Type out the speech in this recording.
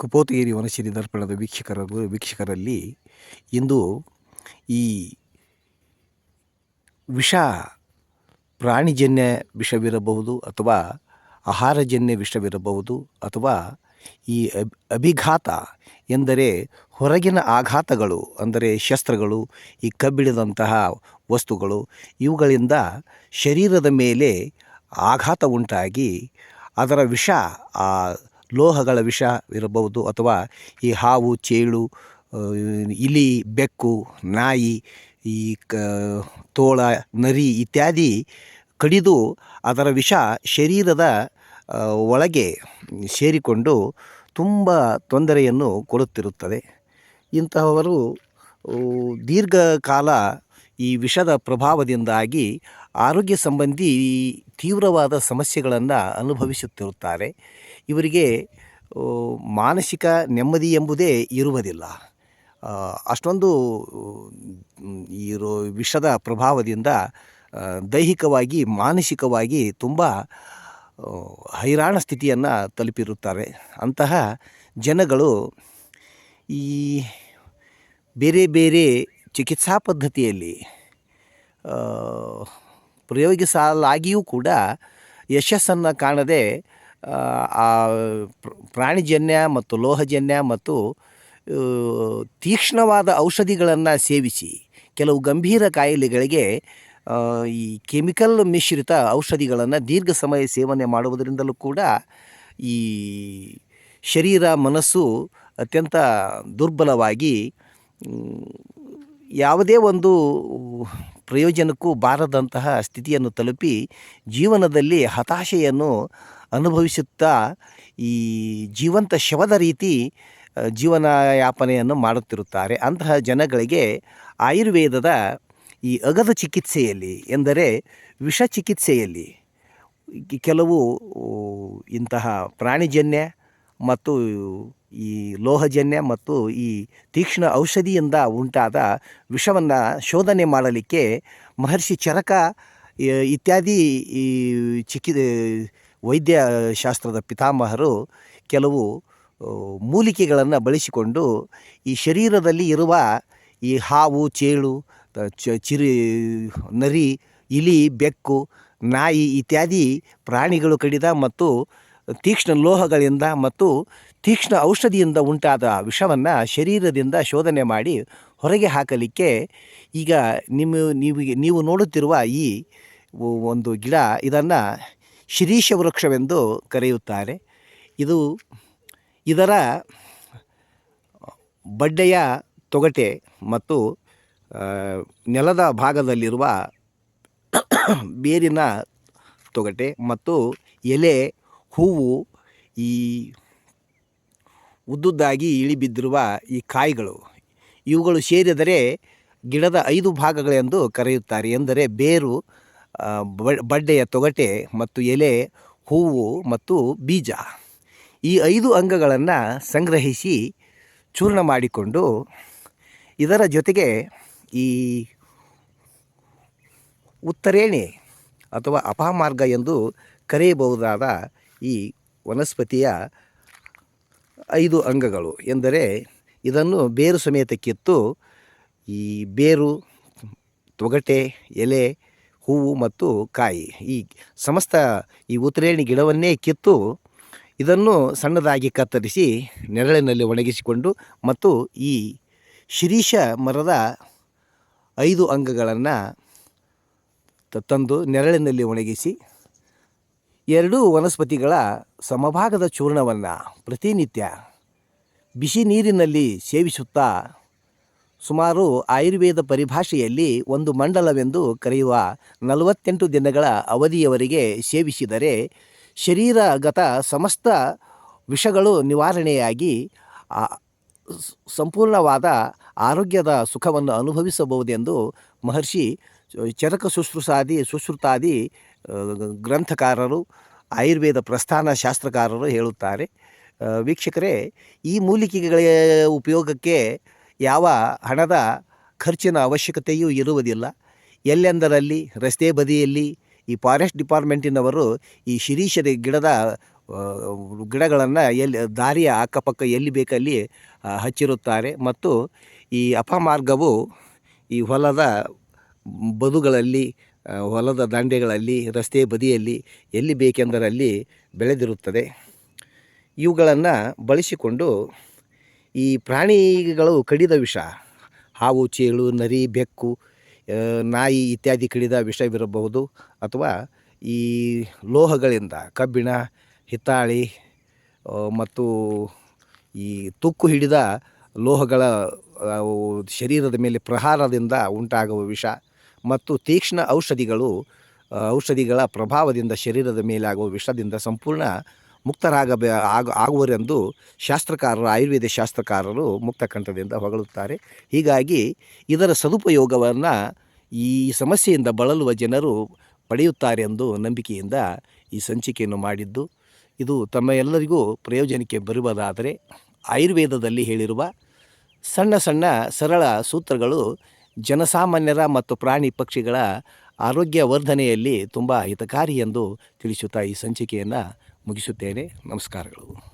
ಕುಪೋತಗಿರಿ ವನಶ್ರೀ ದರ್ಪಣದ ವೀಕ್ಷಕರರು, ವೀಕ್ಷಕರಲ್ಲಿ ಇಂದು ಈ ವಿಷ ಪ್ರಾಣಿಜನ್ಯ ವಿಷವಿರಬಹುದು ಅಥವಾ ಆಹಾರಜನ್ಯ ವಿಷವಿರಬಹುದು ಅಥವಾ ಈ ಅಭಿಘಾತ ಎಂದರೆ ಹೊರಗಿನ ಆಘಾತಗಳು ಅಂದರೆ ಶಸ್ತ್ರಗಳು, ಈ ಕಬ್ಬಿಣದಂತಹ ವಸ್ತುಗಳು ಇವುಗಳಿಂದ ಶರೀರದ ಮೇಲೆ ಆಘಾತ ಉಂಟಾಗಿ ಅದರ ವಿಷ ಆ ಲೋಹಗಳ ವಿಷ ಇರಬಹುದು ಅಥವಾ ಈ ಹಾವು, ಚೇಳು ಇಲಿ, ಬೆಕ್ಕು, ನಾಯಿ, ಈ ಕ, ತೋಳ, ನರಿ ಇತ್ಯಾದಿ ಕಡಿದು ಅದರ ವಿಷ ಶರೀರದ ಒಳಗೆ ಸೇರಿಕೊಂಡು ತುಂಬ ತೊಂದರೆಯನ್ನು ಕೊಡುತ್ತಿರುತ್ತದೆ. ಇಂತಹವರು ದೀರ್ಘಕಾಲ ಈ ವಿಷದ ಪ್ರಭಾವದಿಂದಾಗಿ ಆರೋಗ್ಯ ಸಂಬಂಧಿ ತೀವ್ರವಾದ ಸಮಸ್ಯೆಗಳನ್ನು ಅನುಭವಿಸುತ್ತಿರುತ್ತಾರೆ. ಇವರಿಗೆ ಮಾನಸಿಕ ನೆಮ್ಮದಿ ಎಂಬುದೇ ಇರುವುದಿಲ್ಲ. ಅಷ್ಟೊಂದು ಇರೋ ವಿಷದ ಪ್ರಭಾವದಿಂದ ದೈಹಿಕವಾಗಿ, ಮಾನಸಿಕವಾಗಿ ತುಂಬ ಹೈರಾಣ ಸ್ಥಿತಿಯನ್ನು ತಲುಪಿರುತ್ತಾರೆ. ಅಂತಹ ಜನಗಳು ಈ ಬೇರೆ ಬೇರೆ ಚಿಕಿತ್ಸಾ ಪದ್ಧತಿಯಲ್ಲಿ ಪ್ರಯೋಗಿಸಲಾಗಿಯೂ ಕೂಡ ಯಶಸ್ಸನ್ನು ಕಾಣದೆ ಪ್ರಾಣಿಜನ್ಯ ಮತ್ತು ಲೋಹಜನ್ಯ ಮತ್ತು ತೀಕ್ಷ್ಣವಾದ ಔಷಧಿಗಳನ್ನು ಸೇವಿಸಿ, ಕೆಲವು ಗಂಭೀರ ಕಾಯಿಲೆಗಳಿಗೆ ಈ ಕೆಮಿಕಲ್ ಮಿಶ್ರಿತ ಔಷಧಿಗಳನ್ನು ದೀರ್ಘ ಸಮಯ ಸೇವನೆ ಮಾಡುವುದರಿಂದಲೂ ಕೂಡ ಈ ಶರೀರ ಮನಸ್ಸು ಅತ್ಯಂತ ದುರ್ಬಲವಾಗಿ ಯಾವುದೇ ಒಂದು ಪ್ರಯೋಜನಕ್ಕೂ ಬಾರದಂತಹ ಸ್ಥಿತಿಯನ್ನು ತಲುಪಿ, ಜೀವನದಲ್ಲಿ ಹತಾಶೆಯನ್ನು ಅನುಭವಿಸುತ್ತಾ ಈ ಜೀವಂತ ಶವದ ರೀತಿ ಜೀವನ ಯಾಪನೆಯನ್ನು ಮಾಡುತ್ತಿರುತ್ತಾರೆ. ಅಂತಹ ಜನಗಳಿಗೆ ಆಯುರ್ವೇದದ ಈ ಅಗದ ಚಿಕಿತ್ಸೆಯಲ್ಲಿ ಎಂದರೆ ವಿಷ ಚಿಕಿತ್ಸೆಯಲ್ಲಿ ಕೆಲವು ಇಂತಹ ಪ್ರಾಣಿಜನ್ಯ ಮತ್ತು ಈ ಲೋಹಜನ್ಯ ಮತ್ತು ಈ ತೀಕ್ಷ್ಣ ಔಷಧಿಯಿಂದ ಉಂಟಾದ ವಿಷವನ್ನು ಶೋಧನೆ ಮಾಡಲಿಕ್ಕೆ ಮಹರ್ಷಿ ಚರಕ, ಇತ್ಯಾದಿ ಈ ಚಿಕಿ ವೈದ್ಯ ಶಾಸ್ತ್ರದ ಪಿತಾಮಹರು ಕೆಲವು ಮೂಲಿಕೆಗಳನ್ನು ಬಳಸಿಕೊಂಡು ಈ ಶರೀರದಲ್ಲಿ ಇರುವ ಈ ಹಾವು, ಚೇಳು ಚಿರಿ, ನರಿ, ಇಲಿ, ಬೆಕ್ಕು, ನಾಯಿ ಇತ್ಯಾದಿ ಪ್ರಾಣಿಗಳು ಕಡಿದ ಮತ್ತು ತೀಕ್ಷ್ಣ ಲೋಹಗಳಿಂದ ಮತ್ತು ತೀಕ್ಷ್ಣ ಔಷಧಿಯಿಂದ ಉಂಟಾದ ವಿಷವನ್ನು ಶರೀರದಿಂದ ಶೋಧನೆ ಮಾಡಿ ಹೊರಗೆ ಹಾಕಲಿಕ್ಕೆ ಈಗ ನಿಮ್ಮ ನೀವು ನೀವು ನೋಡುತ್ತಿರುವ ಈ ಒಂದು ಗಿಡ ಇದನ್ನು ಶಿರೀಷ ವೃಕ್ಷವೆಂದು ಕರೆಯುತ್ತಾರೆ. ಇದು ಇದರ ಬಡ್ಡೆಯ ತೊಗಟೆ ಮತ್ತು ನೆಲದ ಭಾಗದಲ್ಲಿರುವ ಬೇರಿನ ತೊಗಟೆ ಮತ್ತು ಎಲೆ, ಹೂವು, ಈ ಉದ್ದುದ್ದಾಗಿ ಇಳಿಬಿದ್ದಿರುವ ಈ ಕಾಯಿಗಳು. ಇವುಗಳು ಸೇರಿದರೆ ಗಿಡದ ಐದು ಭಾಗಗಳೆಂದು ಕರೆಯುತ್ತಾರೆ. ಎಂದರೆ ಬೇರು ಬಡ್ಡೆಯ ತೊಗಟೆ ಮತ್ತು ಎಲೆ, ಹೂವು ಮತ್ತು ಬೀಜ. ಈ ಐದು ಅಂಗಗಳನ್ನು ಸಂಗ್ರಹಿಸಿ ಚೂರ್ಣ ಮಾಡಿಕೊಂಡು ಇದರ ಜೊತೆಗೆ ಈ ಉತ್ತರೇಣಿ ಅಥವಾ ಅಪಮಾರ್ಗ ಎಂದು ಕರೆಯಬಹುದಾದ ಈ ವನಸ್ಪತಿಯ ಐದು ಅಂಗಗಳು ಎಂದರೆ ಇದನ್ನು ಬೇರು ಸಮೇತ ಕಿತ್ತು ಈ ಬೇರು, ತೊಗಟೆ, ಎಲೆ ಹೂವು ಮತ್ತು ಕಾಯಿ. ಈ ಸಮಸ್ತ ಈ ಉತ್ತರೇಣಿ ಗಿಡವನ್ನೇ ಕಿತ್ತು ಇದನ್ನು ಸಣ್ಣದಾಗಿ ಕತ್ತರಿಸಿ ನೆರಳಿನಲ್ಲಿ ಒಣಗಿಸಿಕೊಂಡು ಮತ್ತು ಈ ಶಿರೀಷ ಮರದ ಐದು ಅಂಗಗಳನ್ನು ತಂದು ನೆರಳಿನಲ್ಲಿ ಒಣಗಿಸಿ ಎರಡೂ ವನಸ್ಪತಿಗಳ ಸಮಭಾಗದ ಚೂರ್ಣವನ್ನು ಪ್ರತಿನಿತ್ಯ ಬಿಸಿ ನೀರಿನಲ್ಲಿ ಸೇವಿಸುತ್ತಾ ಸುಮಾರು ಆಯುರ್ವೇದ ಪರಿಭಾಷೆಯಲ್ಲಿ ಒಂದು ಮಂಡಲವೆಂದು ಕರೆಯುವ ನಲವತ್ತೆಂಟು ದಿನಗಳ ಅವಧಿಯವರೆಗೆ ಸೇವಿಸಿದರೆ ಶರೀರಗತ ಸಮಸ್ತ ವಿಷಗಳು ನಿವಾರಣೆಯಾಗಿ ಸಂಪೂರ್ಣವಾದ ಆರೋಗ್ಯದ ಸುಖವನ್ನು ಅನುಭವಿಸಬಹುದೆಂದು ಮಹರ್ಷಿ ಚರಕ ಶುಶ್ರೂಷಾದಿ ಸುಶ್ರುತಾದಿ ಗ್ರಂಥಕಾರರು, ಆಯುರ್ವೇದ ಪ್ರಸ್ಥಾನ ಶಾಸ್ತ್ರಕಾರರು ಹೇಳುತ್ತಾರೆ. ವೀಕ್ಷಕರೇ, ಈ ಮೂಲಿಕೆಗಳ ಉಪಯೋಗಕ್ಕೆ ಯಾವ ಹಣದ ಖರ್ಚಿನ ಅವಶ್ಯಕತೆಯೂ ಇರುವುದಿಲ್ಲ. ಎಲ್ಲೆಂದರಲ್ಲಿ? ರಸ್ತೆ ಬದಿಯಲ್ಲಿ. ಈ ಫಾರೆಸ್ಟ್ ಡಿಪಾರ್ಟ್ಮೆಂಟಿನವರು ಈ ಶಿರೀಷದ ಗಿಡದ ಗಿಡಗಳನ್ನು ಎಲ್ಲಿ, ದಾರಿಯ ಅಕ್ಕಪಕ್ಕ ಎಲ್ಲಿ ಬೇಕಲ್ಲಿ ಹಚ್ಚಿರುತ್ತಾರೆ. ಮತ್ತು ಈ ಅಪಮಾರ್ಗವು ಈ ಹೊಲದ ಬದುಗಳಲ್ಲಿ ಹೊಲದ ದಂಡೆಗಳಲ್ಲಿ, ರಸ್ತೆ ಬದಿಯಲ್ಲಿ ಎಲ್ಲಿ ಬೇಕೆಂದರಲ್ಲಿ ಬೆಳೆದಿರುತ್ತದೆ. ಇವುಗಳನ್ನು ಬಳಸಿಕೊಂಡು ಈ ಪ್ರಾಣಿಗಳು ಕಡಿದ ವಿಷ, ಹಾವು, ಚೇಳು, ನರಿ, ಬೆಕ್ಕು ನಾಯಿ ಇತ್ಯಾದಿ ಕಡಿದ ವಿಷವಿರಬಹುದು ಅಥವಾ ಈ ಲೋಹಗಳಿಂದ ಕಬ್ಬಿಣ, ಹಿತ್ತಾಳಿ ಮತ್ತು ಈ ತುಕ್ಕು ಹಿಡಿದ ಲೋಹಗಳ ಶರೀರದ ಮೇಲೆ ಪ್ರಹಾರದಿಂದ ಉಂಟಾಗುವ ವಿಷ ಮತ್ತು ತೀಕ್ಷ್ಣ ಔಷಧಿಗಳು ಔಷಧಿಗಳ ಪ್ರಭಾವದಿಂದ ಶರೀರದ ಮೇಲೆ ಆಗುವ ವಿಷದಿಂದ ಸಂಪೂರ್ಣ ಮುಕ್ತರಾಗಬೇ, ಆಗ, ಆಗುವರೆಂದು ಶಾಸ್ತ್ರಕಾರರು, ಆಯುರ್ವೇದ ಶಾಸ್ತ್ರಕಾರರು ಮುಕ್ತಕಂಠದಿಂದ ಹೊಗಳುತ್ತಾರೆ. ಹೀಗಾಗಿ ಇದರ ಸದುಪಯೋಗವನ್ನು ಈ ಸಮಸ್ಯೆಯಿಂದ ಬಳಲುವ ಜನರು ಪಡೆಯುತ್ತಾರೆ ಎಂದು ನಂಬಿಕೆಯಿಂದ ಈ ಸಂಚಿಕೆಯನ್ನು ಮಾಡಿದ್ದು. ಇದು ತಮ್ಮ ಎಲ್ಲರಿಗೂ ಪ್ರಯೋಜನಕ್ಕೆ ಬರುವುದಾದರೆ ಆಯುರ್ವೇದದಲ್ಲಿ ಹೇಳಿರುವ ಸಣ್ಣ ಸಣ್ಣ ಸರಳ ಸೂತ್ರಗಳು ಜನಸಾಮಾನ್ಯರ ಮತ್ತು ಪ್ರಾಣಿ ಪಕ್ಷಿಗಳ ಆರೋಗ್ಯ ವರ್ಧನೆಯಲ್ಲಿ ತುಂಬ ಹಿತಕಾರಿ ಎಂದು ತಿಳಿಸುತ್ತಾ ಈ ಸಂಚಿಕೆಯನ್ನು ಮುಗಿಸುತ್ತೇನೆ. ನಮಸ್ಕಾರಗಳು.